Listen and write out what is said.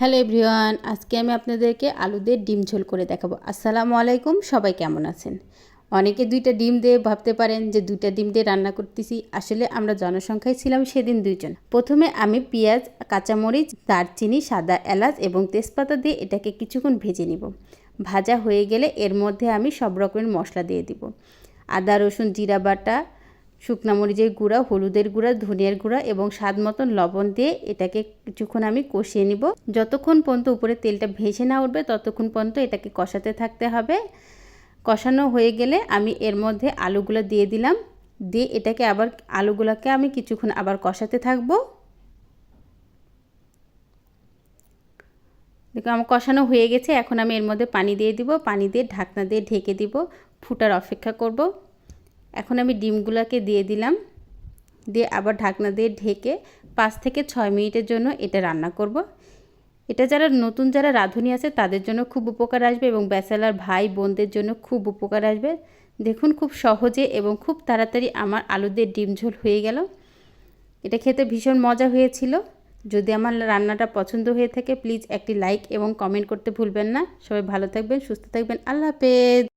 Hello everyone, আজকে আমি আপনাদেরকে আলু দিয়ে ডিম ঝোল করে দেখাবো। আসসালামু আলাইকুম, সবাই কেমন আছেন? অনেকে দুইটা ডিম দিয়ে ভাবতে পারেন যে দুইটা ডিম দিয়ে রান্না করতেছি, আসলে আমরা জনসংখ্যায় ছিলাম সেদিন দুইজন। প্রথমে আমি পেঁয়াজ, কাঁচামরিচ, দারচিনি, সাদা এলাচ এবং তেজপাতা দিয়ে এটাকে কিছুক্ষণ ভেজে নিব। ভাজা হয়ে গেলে এর মধ্যে আমি সব রকমের মশলা দিয়ে দিব। আদা, রসুন, জিরা বাটা শুকনা মরিচের গুঁড়া, হলুদের গুঁড়া, ধনিয়ার গুঁড়া এবং স্বাদ মতন লবণ দিয়ে এটাকে কিছুক্ষণ আমি কষিয়ে নিব। যতক্ষণ পর্যন্ত উপরে তেলটা ভেসে না উঠবে, ততক্ষণ পর্যন্ত এটাকে কষাতে থাকতে হবে। কষানো হয়ে গেলে আমি এর মধ্যে আলুগুলো দিয়ে দিলাম। দিয়ে এটাকে আবার আলুগুলোকে আমি কিছুক্ষণ আবার কষাতে থাকব। দেখো আমার কষানো হয়ে গেছে, এখন আমি এর মধ্যে পানি দিয়ে দিব। পানি দিয়ে ঢাকনা দিয়ে ঢেকে দিব। ফুটার অপেক্ষা করব। এখন আমি ডিমগুলোকে দিয়ে দিলাম। দিয়ে আবার ঢাকনা দিয়ে ঢেকে পাঁচ থেকে ছয় মিনিটের জন্য এটা রান্না করব। এটা যারা নতুন, যারা রাঁধুনি আছে, তাদের জন্য খুব উপকার আসবে এবং ব্যাচেলার ভাই বোনদের জন্য খুব উপকার আসবে। দেখুন, খুব সহজে এবং খুব তাড়াতাড়ি আমার আলু দিয়ে ডিম ঝোল হয়ে গেল। এটা খেতে ভীষণ মজা হয়েছিল। যদি আমার রান্নাটা পছন্দ হয়ে থাকে, প্লিজ একটি লাইক এবং কমেন্ট করতে ভুলবেন না। সবাই ভালো থাকবেন, সুস্থ থাকবেন। আল্লাহ হাফেজ।